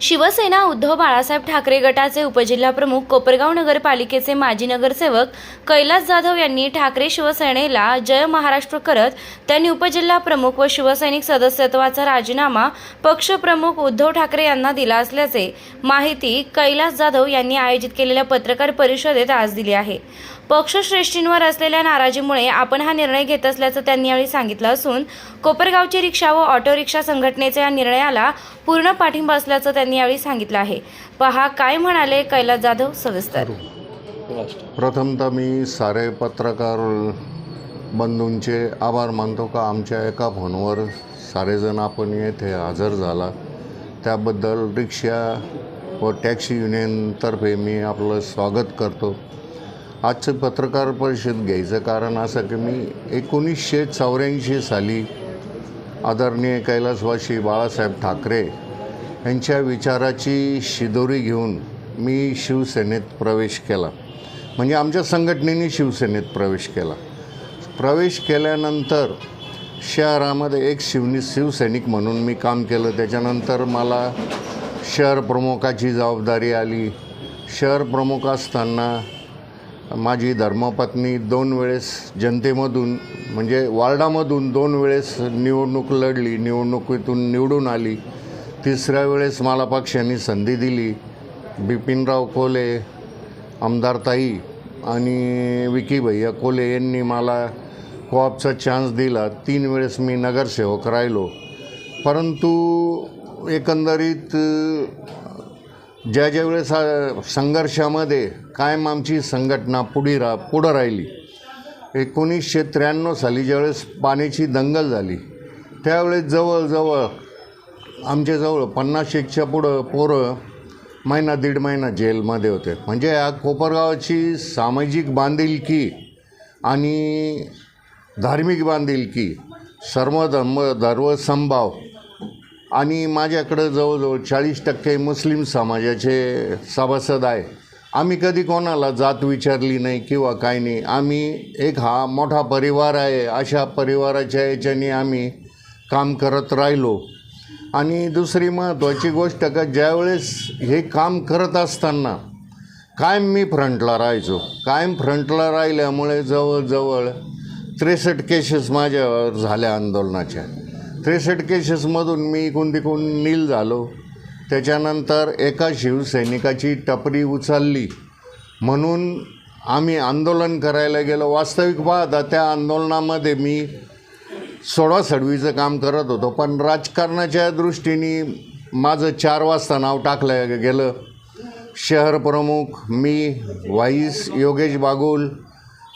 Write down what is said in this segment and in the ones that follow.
शिवसेना उद्धव बाळासाहेब ठाकरे गटाचे उपजिल्हाप्रमुख कोपरगाव नगरपालिकेचे माजी नगरसेवक कैलास जाधव यांनी ठाकरे शिवसेनेला जय महाराष्ट्र करत त्यांनी उपजिल्हा प्रमुख व शिवसैनिक सदस्यत्वाचा राजीनामा पक्षप्रमुख उद्धव ठाकरे यांना दिला असल्याचे माहिती कैलास जाधव यांनी आयोजित केलेल्या पत्रकार परिषदेत आज दिली आहे. पक्षश्रेष्ठींवर असलेल्या नाराजीमुळे आपण हा निर्णय घेत असल्याचं त्यांनी यावेळी सांगितलं असून कोपरगावची रिक्षा व ऑटो रिक्षा संघटनेच्या या निर्णयाला पूर्ण पाठिंबा असल्याचं त्यांनी यावेळी सांगितलं आहे. पहा काय म्हणाले कैलास जाधव सविस्तर. प्रथमतः मी सारे पत्रकार बंधूंचे आभार मानतो का आमच्या एका फोनवर सारेजण आपण येथे हजर झाला. त्याबद्दल रिक्षा व टॅक्सी युनियनतर्फे मी आपलं स्वागत करतो. आजचं पत्रकार परिषद घ्यायचं कारण असं की मी एकोणीसशे चौऱ्याऐंशी साली आदरणीय कैलासवासी बाळासाहेब ठाकरे यांच्या विचाराची शिदोरी घेऊन मी शिवसेनेत प्रवेश केला. म्हणजे आमच्या संघटनेने शिवसेनेत प्रवेश केला. प्रवेश केल्यानंतर शहरामध्ये एक शिवनी शिवसैनिक म्हणून मी काम केलं. त्याच्यानंतर मला शहर प्रमुखाची जबाबदारी आली. शहर प्रमुख असताना माझी धर्मपत्नी दोन वेळेस जनतेमधून म्हणजे वार्डामधून दोन वेळेस निवडणूक लढली निवडणुकीतून निवडून आली. तिसऱ्या वेळेस मला पक्षाने संधी दिली. बिपिनराव कोले आमदार ताई आणि विकी भैया कोले यांनी मला कोऑपचा चान्स दिला. तीन वेळेस मी नगरसेवक राहिलो. परंतु एकंदरीत ज्या ज्या वेळेस संघर्षामध्ये कायम आमची संघटना पुढे रा पुढं राहिली एकोणीसशे त्र्याण्णव साली ज्यावेळेस पाण्याची दंगल झाली त्यावेळेस जवळजवळ आमच्याजवळ पन्नास एकच्या पुढं पोरं महिना दीड महिना जेलमध्ये होते. म्हणजे या कोपरगावाची सामाजिक बांधिलकी आणि धार्मिक बांधिलकी सर्व धर्म धर्म आणि माझ्याकडं जवळजवळ चाळीस टक्के मुस्लिम समाजाचे सभासद आहे. आम्ही कधी कोणाला जात विचारली नाही किंवा काय नाही. आम्ही एक हा मोठा परिवार आहे. अशा परिवाराच्या याच्याने आम्ही काम करत राहिलो. आणि दुसरी महत्त्वाची गोष्ट का ज्यावेळेस हे काम करत असताना कायम मी फ्रंटला राहायचो. कायम फ्रंटला राहिल्यामुळे जवळजवळ त्रेसष्ट केसेस माझ्यावर झाल्या आंदोलनाच्या. त्रेसष्ट केसेसमधून मी इकून तिकून नील झालो. त्याच्यानंतर एका शिवसैनिकाची टपरी उचलली. म्हणून आम्ही आंदोलन करायला गेलो. वास्तविक पाहता त्या आंदोलनामध्ये मी सोडासडवीचं काम करत होतो. पण राजकारणाच्या दृष्टीने माझं चार वाजता नाव टाकलं गेलं. शहर प्रमुख मी व्हाईस योगेश बागुल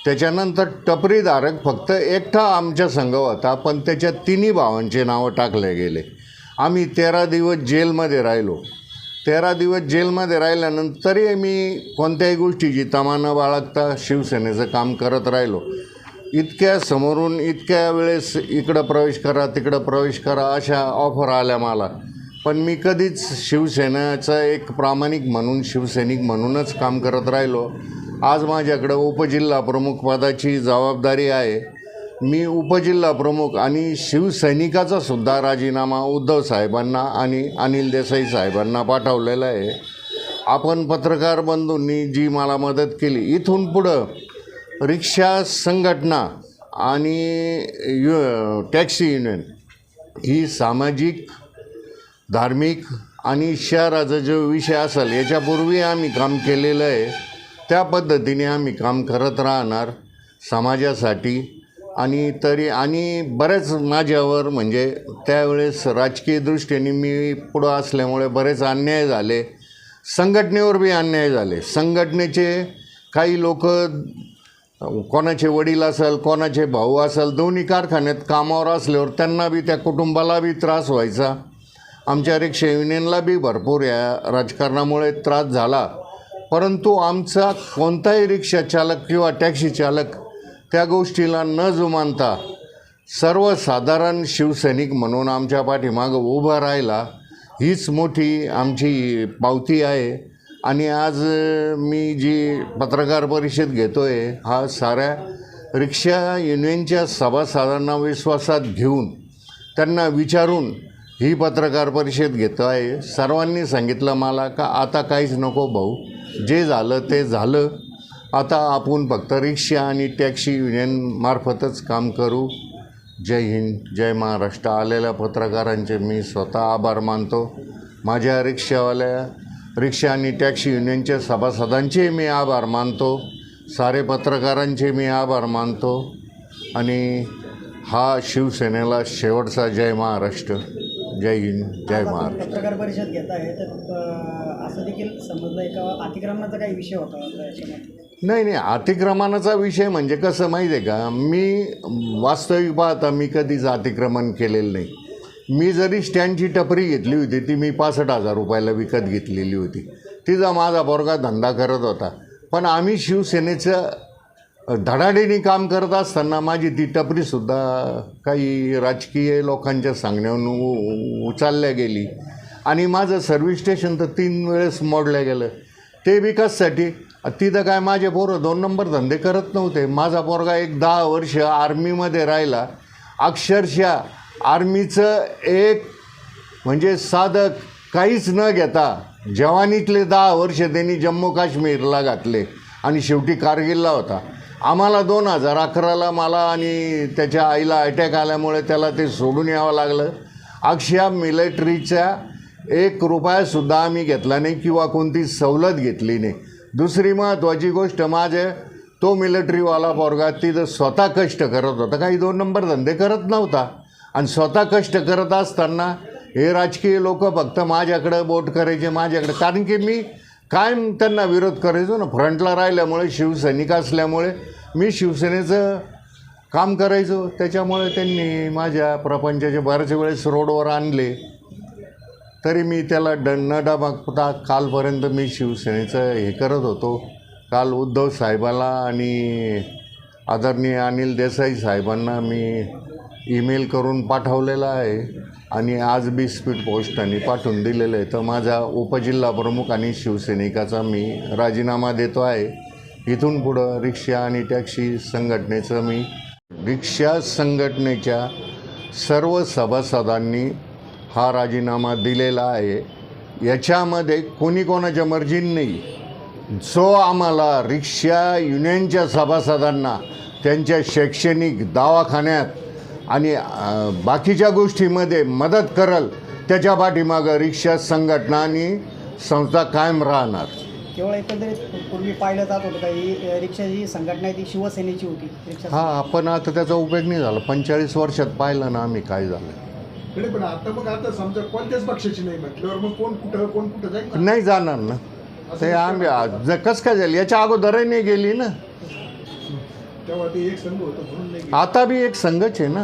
त्याच्यानंतर टपरीधारक फक्त एकटा आमच्या संघ होता पण त्याच्या तिन्ही भावांचे नावं टाकले गेले. आम्ही तेरा दिवस जेलमध्ये राहिलो. तेरा दिवस जेलमध्ये राहिल्यानंतरही मी कोणत्याही गोष्टीची तमा न बाळगता शिवसेनेचं काम करत राहिलो. इतक्या समोरून इतक्या वेळेस इकडं प्रवेश करा तिकडं प्रवेश करा अशा ऑफर आल्या मला. पण मी कधीच शिवसेनेचं एक प्रामाणिक म्हणून शिवसैनिक म्हणूनच काम करत राहिलो. आज माझ्याकडं उपजिल्हा प्रमुख पदाची जबाबदारी आहे. मी उपजिल्हा प्रमुख आणि शिवसैनिकाचा सुद्धा राजीनामा उद्धव साहेबांना आणि अनिल देसाई साहेबांना पाठवलेला आहे. आपण पत्रकार बंधूंनी जी मला मदत केली इथून पुढं रिक्षा संघटना आणि यु टॅक्सी युनियन ही सामाजिक धार्मिक आणि शहराचा जो विषय असेल याच्यापूर्वी आम्ही काम केलेलं आहे. त्या पद्धतीने आम्ही काम करत राहणार समाजासाठी. आणि तरी आणि बरेच माझ्यावर म्हणजे त्यावेळेस राजकीय दृष्टीने मी पुढं असल्यामुळे बरेच अन्याय झाले. संघटनेवर बी अन्याय झाले. संघटनेचे काही लोक कोणाचे वडील असेल कोणाचे भाऊ असेल दोन्ही कारखान्यात कामावर असल्यावर त्यांना बी त्या कुटुंबाला बी त्रास व्हायचा. आमच्या रिक्षा युनियनला बी भरपूर या राजकारणामुळे त्रास झाला. परंतु आमचा कोणताही रिक्षा चालक किंवा टॅक्सी चालक त्या गोष्टीला न जुमानता सर्वसाधारण शिवसैनिक म्हणून आमच्या पाठीमागं उभा राहिला हीच मोठी आमची पावती आहे. आणि आज मी जी पत्रकार परिषद घेतो आहे हा साऱ्या रिक्षा युनियनच्या सभासदांना विश्वासात घेऊन त्यांना विचारून ही पत्रकार परिषद घेतो आहे सर्वांनी सांगितलं मला का आता काहीच नको भाऊ. जे झालं ते झालं. आता आपण फक्त रिक्षा आणि टॅक्सी युनियनमार्फतच काम करू. जय हिंद जय महाराष्ट्र. आलेल्या पत्रकारांचे मी स्वतः आभार मानतो. माझ्या रिक्षावाल्या रिक्षा आणि टॅक्सी युनियनच्या सभासदांचे मी आभार मानतो. सारे पत्रकारांचे मी आभार मानतो. आणि हा शिवसेनेला शेवटचा जय महाराष्ट्र. जय हिंद जय महाराष्ट्र. पत्रकार परिषद घेत आहे तर असं देखील समजलं आहे का? अतिक्रमणाचा काही विषय होता याच्यामध्ये? नाही नाही अतिक्रमणाचा विषय म्हणजे कसं माहिती आहे का? मी वास्तविक पाहता मी कधीच अतिक्रमण केलेलं नाही. मी जरी स्टँडची टपरी घेतली होती ती मी पासष्ट हजार रुपयाला विकत घेतलेली होती. तिचा माझा पोरगा धंदा करत होता. पण आम्ही शिवसेनेचं धडाडीने काम करत असताना माझी ती टपरीसुद्धा काही राजकीय लोकांच्या सांगण्यावरून उ- गेली. आणि माझं सर्व्हिस स्टेशन तर तीन वेळेस मोडलं गेलं. ते विकाससाठी तिथं काय माझे पोरं दोन नंबर धंदे करत नव्हते. माझा पोरगा एक दहा वर्ष आर्मीमध्ये राहिला. अक्षरशः आर्मीचं एक म्हणजे साधं काहीच न घेता जवानीतले दहा वर्ष त्यांनी जम्मू काश्मीरला घातले. आणि शेवटी कारगिलला होता. आम्हाला दोन हजार अकराला मला आणि त्याच्या आईला अटॅक आल्यामुळे त्याला ते सोडून यावं लागलं. अक्षया मिलिटरीच्या एक रुपयासुद्धा आम्ही घेतला नाही किंवा कोणती सवलत घेतली नाही. दुसरी महत्त्वाची गोष्ट माझे तो मिलिटरीवाला पोरगा तिथं स्वतः कष्ट करत होता. काही दोन नंबर धंदे करत नव्हता. आणि स्वतः कष्ट करत असताना हे राजकीय लोक फक्त माझ्याकडं बोट करायचे माझ्याकडं. कारण की मी कायम त्यांना विरोध करायचो ना? फ्रंटला राहिल्यामुळे शिवसैनिक असल्यामुळे मी शिवसेनेचं काम करायचो. त्याच्यामुळे त्यांनी माझ्या प्रपंचाचे बऱ्याच वेळेस रोडवर आणले. तरी मी त्याला ड न डबागता कालपर्यंत मी शिवसेनेचं हे करत होतो. काल उद्धव साहेबाला आणि आदरणीय अनिल देसाई साहेबांना मी ईमेल करून पाठवलेला आहे आणि आज बी स्पीड पोस्टाने पाठवून दिलेलं आहे. तर माझा उपजिल्हा प्रमुख आणि शिवसैनिकाचा मी राजीनामा देतो आहे. इथून पुढं रिक्षा आणि टॅक्सी संघटनेचं मी रिक्षा संघटनेच्या सर्व सभासदांनी हा राजीनामा दिलेला आहे. याच्यामध्ये कोणी कोणाच्या मर्जीने नाही. जो आम्हाला रिक्षा युनियनच्या सभासदांना त्यांच्या शैक्षणिक दवाखान्यात आणि बाकीच्या गोष्टीमध्ये मदत करल त्याच्या पाठीमागं रिक्षा संघटना आणि संस्था कायम राहणार. केवळ एकंदरीत पूर्वी पाहिलं जात होतं का? ही रिक्षा जी संघटना आहे ती शिवसेनेची होती. रिक्षा हा आपण आता त्याचा उपयोग नाही झाला. पंचेचाळीस वर्षात पाहिलं ना आम्ही काय झालं. नाही पण आता मग आता समजा कोणत्याच पक्षाची नाही म्हटल्यावर मग कोण कुठं कोण कुठं जाईल ना? नाही जाणार ना. ते आम्ही ज- कसं काय झालं? याच्या अगोदरही नाही गेली ना. तेव्हा ते एक संघ होतं म्हणून नाही गेलं. आता बी एक संघच आहे ना.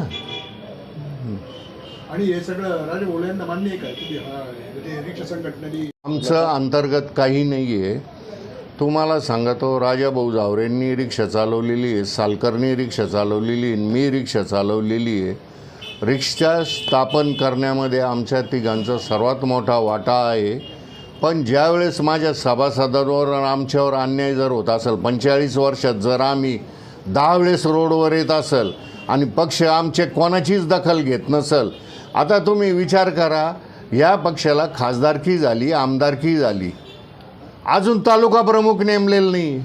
आणि हे सगळं राजे भोळे यांना मान्य आहे का? की हा ते रिक्षा संघटनेने आमचं अंतर्गत काही नाही आहे तुम्हाला सांगतो राजाभाऊ जावरेंनी रिक्षा चालवलेली आहे सालकरनी रिक्षा चालवलेली आहे मी रिक्षा चालवलेली आहे. रिक्षा स्थापन करण्यामध्ये आमच्या तिघांचा सर्वात मोठा वाटा आहे. पण ज्यावेळेस माझ्या सभासदांवर आमच्यावर अन्याय जर होत असेल पंचेचाळीस वर्षात जर आम्ही दहा वेळेस रोडवर येत असेल आणि पक्ष आमचे कोणाचीच दखल घेत नसल आता तुम्ही विचार करा या पक्षाला खासदारकी झाली आमदारकी झाली? अजून तालुका प्रमुख नेमलेलं नाही.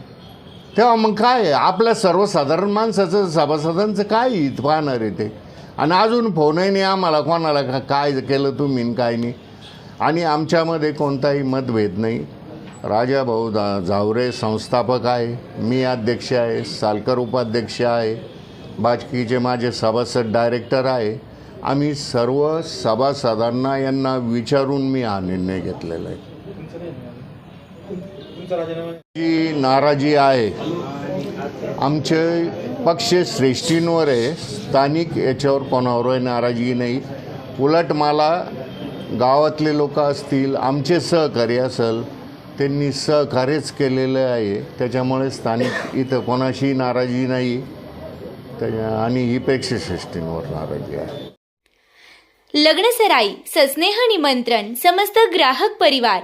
तेव्हा मग काय आपल्या सर्वसाधारण माणसाचं सभासदांचं काय हित पाहणार आहे ते? आणि अजून फोनही नाही आम्हाला कोणाला का- काय केलं तुम्ही काय नाही? आणि आमच्यामध्ये कोणताही मतभेद नाही. राजाभाऊ जा झावरे संस्थापक आहे. मी अध्यक्ष आहे. सालकर उपाध्यक्ष आहे. बाजकीचे माझे सभासद डायरेक्टर आहे. आम्ही सर्व सभासदांना यांना विचारून मी हा निर्णय घेतलेला आहे. जी नाराजी आहे. आमचे पक्ष श्रेष्ठींवर आहे. स्थानिक याच्यावर कोणावरही नाराजी नाही. उलट मला गावातले लोक असतील आमचे सहकारी असेल त्यांनी सहकार्यच केलेलं आहे. त्याच्यामुळे स्थानिक इथं कोणाशी नाराजी नाही. त्याच्या आणि ही पेक्षश्रेष्ठींवर नाराजी आहे. लग्नसराई सस्नेह निमंत्रण समस्त ग्राहक परिवार